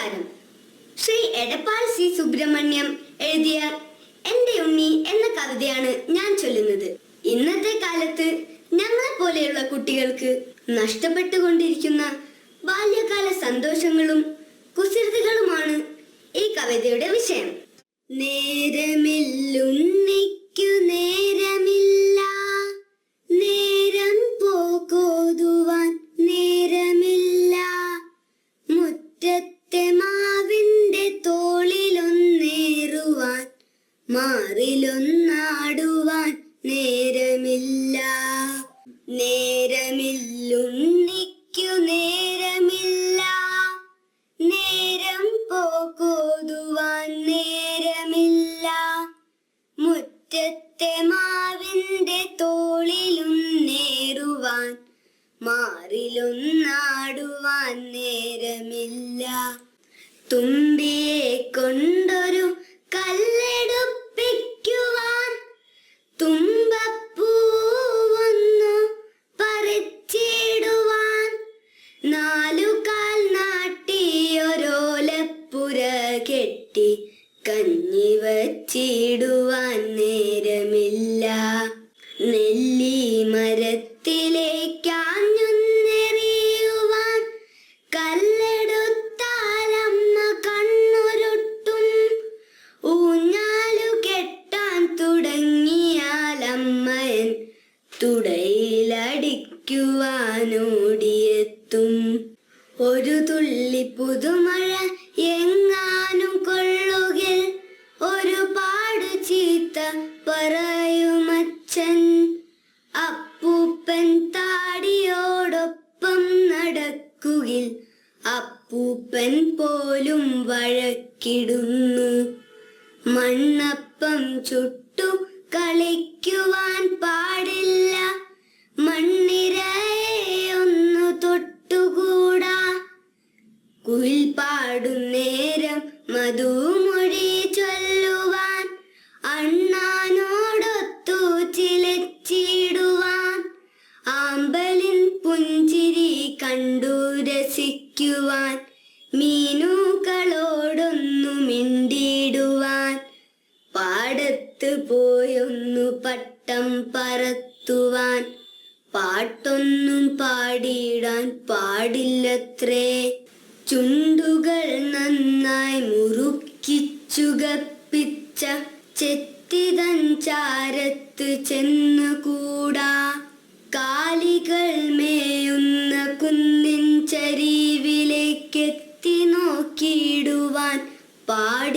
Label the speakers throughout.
Speaker 1: നമസ്കാരം. ശ്രീ എടപ്പാൾ സി സുബ്രഹ്മണ്യം എഴുതിയ എന്റെ ഉണ്ണി എന്ന കവിതയാണ് ഞാൻ ചൊല്ലുന്നത്. ഇന്നത്തെ കാലത്ത് ഞങ്ങളെ പോലെയുള്ള കുട്ടികൾക്ക് നഷ്ടപ്പെട്ടുകൊണ്ടിരിക്കുന്ന ബാല്യകാല സന്തോഷങ്ങളും കുസൃതികളുമാണ് ഈ കവിതയുടെ വിഷയം. നേരമില്ലുണ്ണിക്കു നേരമില്ലുണ്ണിക്കു നേരമില്ല. നേരം പോകോതുവാൻ നേരമില്ല. മുറ്റത്തെ മാവിന്റെ തോളിലും നേരുവാൻ മാറിലൊന്നാടുവാൻ നേരമില്ല. തുമ്പിയെ കഞ്ഞി വച്ചിടുവാൻ നേരമില്ല. നെല്ലി മരത്തിലേക്കാഞ്ഞൊന്നെറിയുവാൻ കല്ലെടുത്താലമ്മ കണ്ണുരുട്ടും. ഊഞ്ഞാലു കെട്ടാൻ തുടങ്ങിയാലമ്മയൻ തുടയിലടിക്കുവാനോടിയെത്തും. ഒരു തുള്ളി പുതുമഴ എങ്ങാനും നടക്കുകിൽ അപ്പൂപ്പൻ പോലും വഴക്കിടുന്നു. മണ്ണപ്പം ചുട്ടു കളിക്കുവാൻ പാടില്ല. മണ്ണിരയെ ഒന്നു തൊട്ടുകൂടാ. കുയിൽ നേരം മധുമൊഴി ചൊല്ലുവാൻ അണ്ണാനോടൊത്തു ചിലച്ചിടുവാൻ. ആമ്പലിൻ പുഞ്ചിരി കണ്ടു രസിക്കുവാൻ മീനുകളോടൊന്നു മിണ്ടിടുവാൻ പാടത്ത് പോയൊന്നു പട്ടം പറത്തുവാൻ. പാട്ടൊന്നും പാടിയിടാൻ പാടില്ലത്രേ. ചുണ്ടുകൾ നന്നായി മുറുക്കിച്ചുകപ്പിച്ച ചെത്തിതൻ ചാരത്ത് ചെന്നുകൂടാ പാടില്ലത്രേ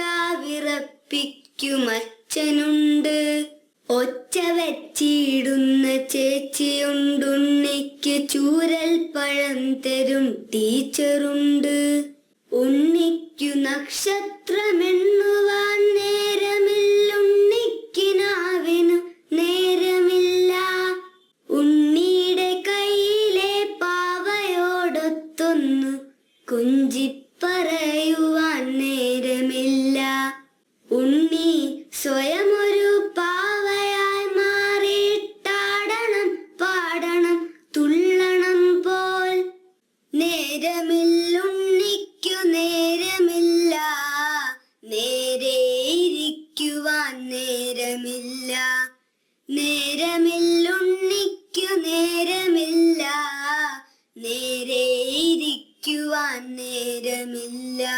Speaker 1: കാട്ടുമമ്മയുണ്ടുണ്ണിക്കുമീശ വിറപ്പിക്കുമച്ഛനുണ്ട് ഒച്ച വെച്ചിടുന്ന ചേച്ചിയുണ്ടുണ്ണിക്ക് ചൂരൽ പഴം തരും ടീച്ചറുണ്ട്. ഉണ്ണിക്കു നക്ഷത്രമെണ്ണുവാൻ നേരമില്ലുണ്ണിക്കു നേരമില്ല. നേരെ ഇരിക്കുവാൻ നേരമില്ല. നേരമില്ലുണ്ണിക്കു നേരമില്ല. നേരെ നേരമില്ല.